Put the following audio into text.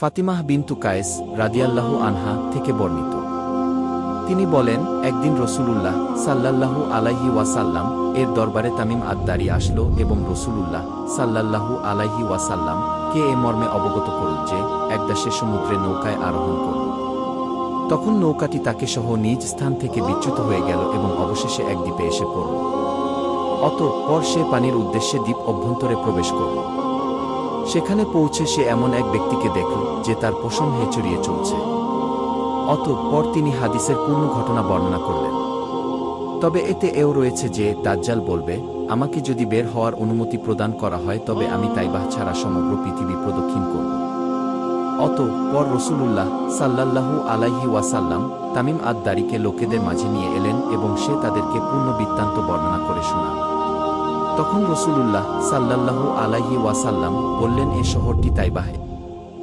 ফাতিমাহ বিন্তু কায়েস রাদিয়াল্লাহু আনহা থেকে বর্ণিত। তিনি বলেন, একদিন রসুলুল্লাহ সাল্লাল্লাহু আলাইহি ওয়াসাল্লাম এর দরবারে তামিম আদ্দারি আসলো এবং রসুলুল্লাহ সাল্লাল্লাহু আলাইহি ওয়াসাল্লাম কে এ মর্মে অবগত করল যে একদা সে সমুদ্রে নৌকায় আরোহণ করল। তখন নৌকাটি তাকে সহ নিজ স্থান থেকে বিচ্যুত হয়ে গেল এবং অবশেষে এক দ্বীপে এসে পড়ল। অতঃপর সে পানির উদ্দেশ্যে দ্বীপ অভ্যন্তরে প্রবেশ করল। সেখানে পৌঁছে সে এমন এক ব্যক্তিকে দেখল যে তার পোষণ হেঁচড়িয়ে চলছে। অতঃপর তিনি হাদিসের পূর্ণ ঘটনা বর্ণনা করলেন। তবে এতে এও রয়েছে যে দাজ্জাল বলবে, আমাকে যদি বের হওয়ার অনুমতি প্রদান করা হয়, তবে আমি তাইবাহ ছাড়া সমগ্র পৃথিবী প্রদক্ষিণ করব। অত পর রসুলুল্লাহ সাল্লাল্লাহু আলাইহি ওয়াসাল্লাম তামিম আদ দারিকে লোকেদের মাঝে নিয়ে এলেন এবং সে তাদেরকে পূর্ণ বৃত্তান্ত তখন রসুলুল্লাহ সাল্লাল্লাহু আলাইহি ওয়াসাল্লাম বললেন এ শহরটি তাইবাহে।